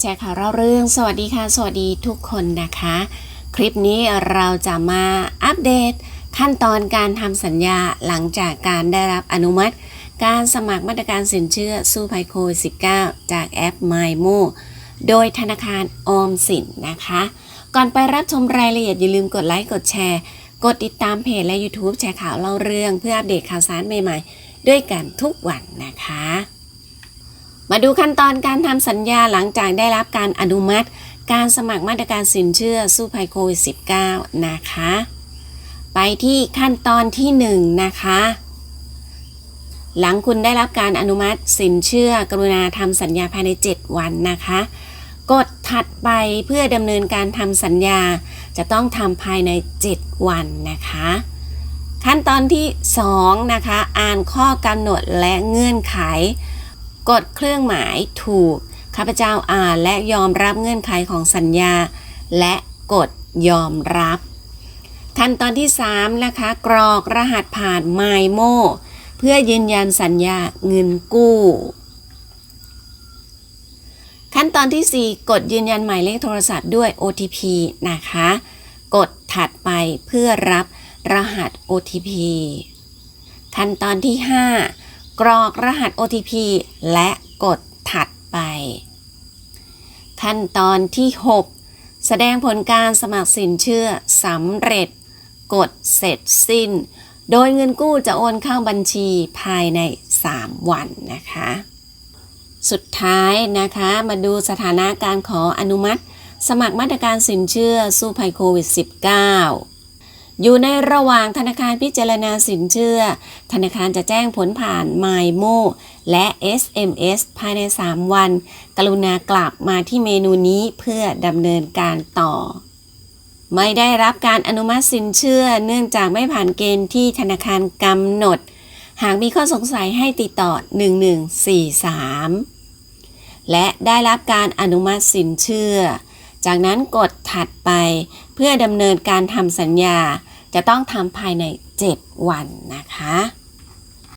แชร์ข่าวเล่าเรื่อง สวัสดีค่ะ สวัสดีทุกคนนะคะ คลิปนี้เราจะมาอัปเดต ขั้นตอนการทำสัญญาหลังจากการได้รับอนุมัติ การสมัครมาตรการสินเชื่อสู้ภัยโควิด -19 จากแอป MyMo โดยธนาคารออมสินนะคะ ก่อนไปรับชมรายละเอียดอย่าลืมกดไลค์กดแชร์ กดติดตามเพจและ YouTube แชร์ข่าวเล่าเรื่อง เพื่ออัปเดตข่าวสารใหม่ ๆ ด้วยกันทุกวันนะคะ มาดูขั้นตอนการทำสัญญาหลังจากได้รับการอนุมัติ การสมัครมาตรการสินเชื่อสู้ภัยโควิด -19 นะคะ ไปที่ขั้นตอนที่ 1 นะคะ หลังคุณได้รับการอนุมัติสินเชื่อกรุณาทำสัญญาภายใน 7 วันนะคะ กดถัดไปเพื่อดำเนินการทำสัญญาจะต้องทำภายใน 7 วันนะคะ ขั้นตอนที่ 2 นะคะ อ่านข้อกำหนดและเงื่อนไข กดเครื่องหมายถูก ข้าพเจ้าอ่านและยอมรับเงื่อนไขของสัญญา และกดยอมรับ ขั้นตอนที่ 3 นะคะ กรอกรหัสผ่าน MyMo เพื่อยืนยันสัญญาเงินกู้ ขั้นตอนที่ 4 กดยืนยันหมายเลขโทรศัพท์ด้วย OTP นะคะ กดถัดไปเพื่อรับรหัส OTP ขั้นตอนที่ 5 กรอกรหัส OTP และกดถัดไป ขั้นตอนที่ 6 แสดงผลการสมัครสินเชื่อสำเร็จ กดเสร็จสิ้น โดยเงินกู้จะโอนเข้าบัญชีภายใน 3 วันนะคะ สุดท้ายนะคะมาดูสถานะการขออนุมัติ สมัครมาตรการสินเชื่อสู้ภัยโควิด -19 อยู่ในระหว่างธนาคารพิจารณาสินเชื่อ ธนาคารจะแจ้งผลผ่าน MyMo และ SMS ภายใน 3 วัน กรุณากลับมาที่เมนูนี้เพื่อดำเนินการต่อ ไม่ได้รับการอนุมัติสินเชื่อ เนื่องจากไม่ผ่านเกณฑ์ที่ธนาคารกำหนด หากมีข้อสงสัยให้ติดต่อ 1143 และได้รับการอนุมัติสินเชื่อ จากนั้นกดถัดไปเพื่อดำเนินการทำสัญญา จะต้องทำภายใน 7 วันนะคะ